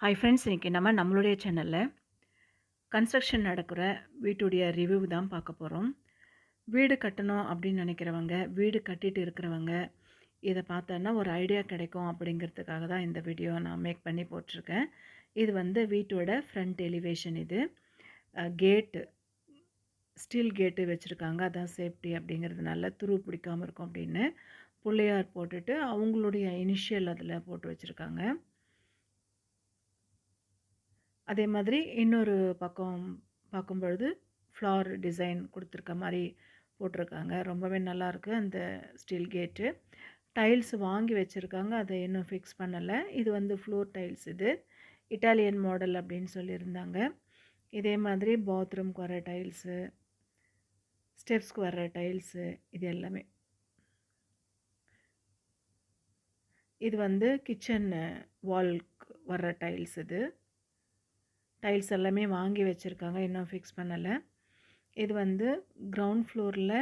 Hi friends இன்றைக்கி நம்ம நம்மளுடைய சேனலில் கன்ஸ்ட்ரக்ஷன் நடக்கிற வீட்டுடைய ரிவ்யூ தான் பார்க்க போகிறோம் வீடு கட்டணும் அப்படின்னு நினைக்கிறவங்க வீடு கட்டிட்டு இருக்கிறவங்க இதை பார்த்தோன்னா ஒரு ஐடியா கிடைக்கும் அப்படிங்கிறதுக்காக தான் இந்த வீடியோ நான் மேக் பண்ணி போட்டிருக்கேன். இது வந்து வீட்டோட ஃப்ரண்ட் எலிவேஷன் இது. கேட்டு ஸ்டீல் கேட்டு வச்சுருக்காங்க அதான் சேஃப்டி அப்படிங்கிறதுனால துரு பிடிக்காமல் இருக்கும் அப்படின்னு. பிள்ளையார் போட்டுட்டு அவங்களுடைய இனிஷியல் அதில் போட்டு வச்சுருக்காங்க. அதே மாதிரி இன்னொரு பக்கம் பார்க்கும் பொழுது ஃப்ளார் டிசைன் கொடுத்துருக்க மாதிரி போட்டிருக்காங்க. ரொம்பவே நல்லாயிருக்கு அந்த ஸ்டீல் கேட்டு டைல்ஸ் வாங்கி வச்சுருக்காங்க. அதை இன்னும் ஃபிக்ஸ் பண்ணலை. இது வந்து ஃப்ளோர் டைல்ஸ் இது. இட்டாலியன் மாடல் அப்படின்னு சொல்லியிருந்தாங்க. இதே மாதிரி பாத்ரூம்க்கு வர டைல்ஸு ஸ்டெப்ஸ்க்கு வர டைல்ஸு இது எல்லாமே. இது வந்து கிச்சன் வால்க்கு வர்ற டைல்ஸ் இது. டைல்ஸ் எல்லாமே வாங்கி வச்சுருக்காங்க. இன்னும் ஃபிக்ஸ் பண்ணலை. இது வந்து கிரவுண்ட் ஃப்ளோரில்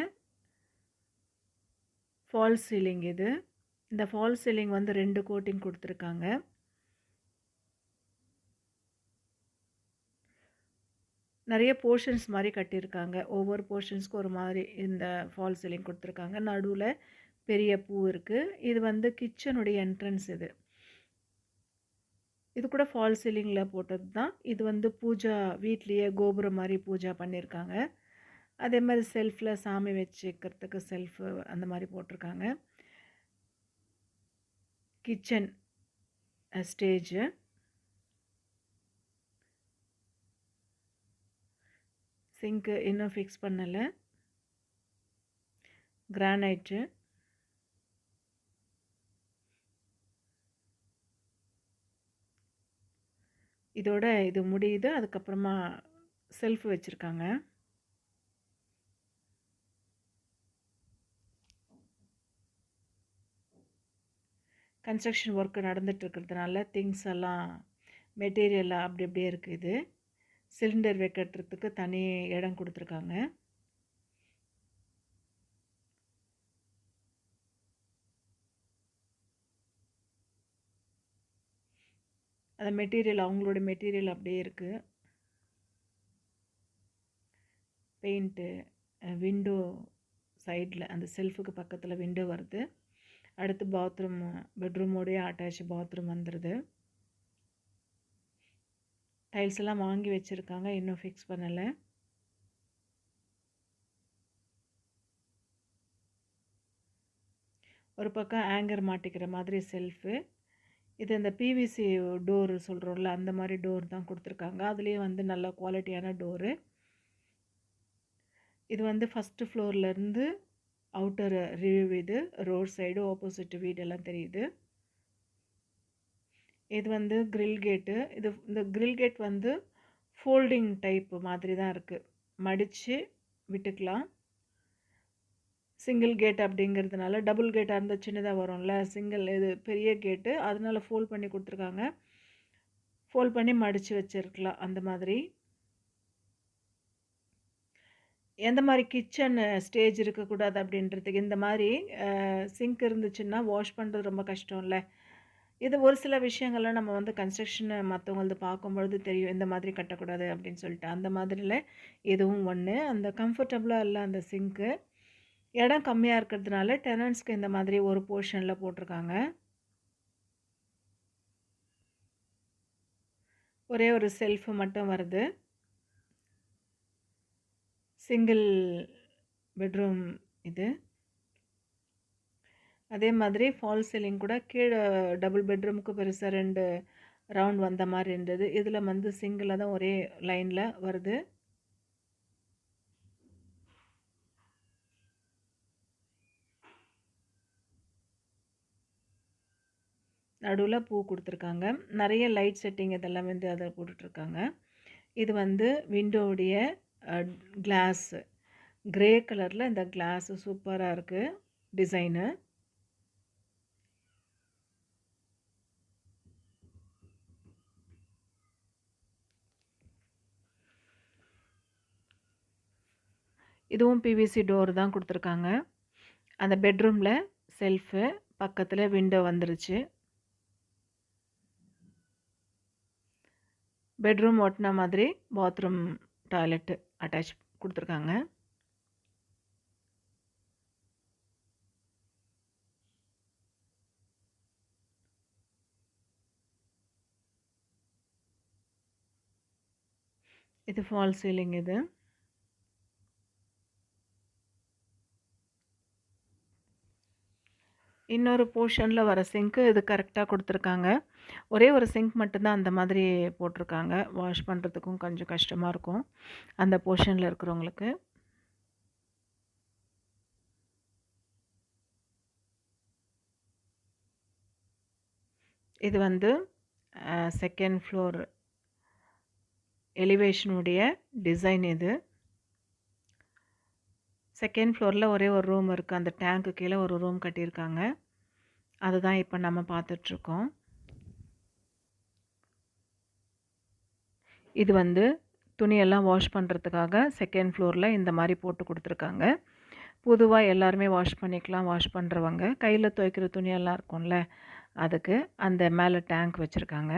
ஃபால் சீலிங் இது. இந்த ஃபால் சீலிங் வந்து ரெண்டு கோட்டிங் கொடுத்துருக்காங்க. நிறைய போர்ஷன்ஸ் மாதிரி கட்டியிருக்காங்க. ஒவ்வொரு போர்ஷன்ஸ்க்கு ஒரு மாதிரி இந்த ஃபால் சீலிங் கொடுத்துருக்காங்க. நடுவில் பெரிய பூ இருக்குது இது வந்து கிச்சனுடைய என்ட்ரன்ஸ் இது. இது கூட ஃபால் சீலிங்கில் போட்டது தான். இது வந்து பூஜா வீட்லேயே கோபுரம் மாதிரி பூஜா பண்ணியிருக்காங்க அதே மாதிரி செல்ஃபில் சாமி வச்சுக்கிறதுக்கு செல்ஃபு அந்த மாதிரி போட்டிருக்காங்க. கிச்சன் ஸ்டேஜு சிங்க்கு இன்னும் ஃபிக்ஸ் பண்ணலை. கிரானைட்டு இதோட இது முடியுது. அதுக்கப்புறமா செல்ஃப் வச்சுருக்காங்க. கன்ஸ்ட்ரக்ஷன் ஒர்க்கு நடந்துகிட்ருக்கிறதுனால திங்ஸ் எல்லாம் மெட்டீரியல்லாம் அப்படி அப்படியே இருக்குது சிலிண்டர் வைக்கிறதுக்கு தனி இடம் கொடுத்துருக்காங்க. அந்த மெட்டீரியல் அவங்களோட மெட்டீரியல் அப்படியே இருக்குது பெயிண்ட்டு விண்டோ சைடில் அந்த செல்ஃபுக்கு பக்கத்தில் விண்டோ வருது. அடுத்து பாத்ரூம் பெட்ரூமோடைய அட்டாச் பாத்ரூம் வந்துடுது டைல்ஸ் எல்லாம் வாங்கி வச்சுருக்காங்க இன்னும் ஃபிக்ஸ் பண்ணலை. ஒரு பக்கம் ஆங்கர் மாட்டிக்கிற மாதிரி செல்ஃபு. இது இந்த பிவிசி டோர் சொல்கிறோம்ல அந்த மாதிரி டோர் தான் கொடுத்துருக்காங்க. அதுலேயே வந்து நல்ல குவாலிட்டியான டோரு இது வந்து ஃபஸ்ட்டு ஃப்ளோர்லேருந்து அவுட்டர் ரிவ்யூ இது ரோட் சைடு ஆப்போசிட் வீடெல்லாம் தெரியுது. இது வந்து க்ரில் கேட்டு இது இந்த க்ரில் கேட் வந்து ஃபோல்டிங் டைப் மாதிரி தான் இருக்குது மடித்து விட்டுக்கலாம். சிங்கிள் கேட் அப்படிங்கிறதுனால டபுள் கேட்டாக இருந்தால் சின்னதாக வரும்ல? சிங்கிள் இது பெரிய கேட்டு அதனால் ஃபோல்ட் பண்ணி கொடுத்துருக்காங்க. ஃபோல்ட் பண்ணி மடித்து வச்சுருக்கலாம் அந்த மாதிரி. எந்த மாதிரி கிச்சன் ஸ்டேஜ் இருக்கக்கூடாது அப்படின்றதுக்கு இந்த மாதிரி சிங்க் இருந்துச்சுன்னா வாஷ் பண்ணுறது ரொம்ப கஷ்டம் இல்லை இது ஒரு சில விஷயங்கள்லாம் நம்ம வந்து கன்ஸ்ட்ரக்ஷனை மற்றவங்களது பார்க்கும்பொழுது தெரியும் இந்த மாதிரி கட்டக்கூடாது அப்படின்னு சொல்லிட்டு. அந்த மாதிரியில் இதுவும் ஒன்று அந்த கம்ஃபர்டபுளாக இல்லை அந்த சிங்க்கு இடம் கம்மியாக இருக்கிறதுனால டெனன்ஸ்க்கு இந்த மாதிரி ஒரு போர்ஷனில் போட்டிருக்காங்க. ஒரே ஒரு செல்ஃபு மட்டும் வருது. சிங்கிள் பெட்ரூம் இது. அதே மாதிரி ஃபால் சீலிங் கூட கீழே டபுள் பெட்ரூமுக்கு பெருசாக ரெண்டு ரவுண்ட் வந்த மாதிரி இருந்தது. இதில் வந்து சிங்கிளாக தான் ஒரே லைனில் வருது. நடுவில் பூ கொடுத்துருக்காங்க. நிறைய லைட் செட்டிங் இதெல்லாம் வந்து அதை போட்டுட்ருக்காங்க. இது வந்து விண்டோவுடைய கிளாஸு. க்ரே கலரில் இந்த கிளாஸு சூப்பராக இருக்குது டிசைனு. இதுவும் பிவிசி டோர் தான் கொடுத்துருக்காங்க. அந்த பெட்ரூமில் செல்ஃபு பக்கத்தில் விண்டோ வந்துருச்சு. பெட்ரூம் ஒட்டின மாதிரி பாத்ரூம் டாய்லெட்டு அட்டாச் கொடுத்துருக்காங்க. இது ஃபால் சீலிங் இது. இன்னொரு போர்ஷனில் வர சிங்க்கு இது கரெக்டாக கொடுத்துருக்காங்க. ஒரே ஒரு சிங்க் மட்டும்தான் அந்த மாதிரி போட்டிருக்காங்க வாஷ் பண்ணுறதுக்கும் கொஞ்சம் கஷ்டமாக இருக்கும் அந்த போர்ஷனில் இருக்கிறவங்களுக்கு. இது வந்து செகண்ட் ஃப்ளோர் எலிவேஷனுடைய டிசைன் இது. செகண்ட் ஃப்ளோரில் ஒரே ஒரு ரூம் இருக்குது அந்த டேங்க்கு கீழே ஒரு ரூம் கட்டியிருக்காங்க. அதுதான் இப்போ நம்ம பார்த்துட்ருக்கோம். இது வந்து துணியெல்லாம் வாஷ் பண்ணுறதுக்காக செகண்ட் ஃப்ளோரில் இந்த மாதிரி போட்டு கொடுத்துருக்காங்க. பொதுவாக எல்லாருமே வாஷ் பண்ணிக்கலாம் வாஷ் பண்ணுறவங்க கையில் துவைக்கிற துணியெல்லாம் இருக்கும்ல அதுக்கு அந்த மேலே டேங்க் வச்சுருக்காங்க.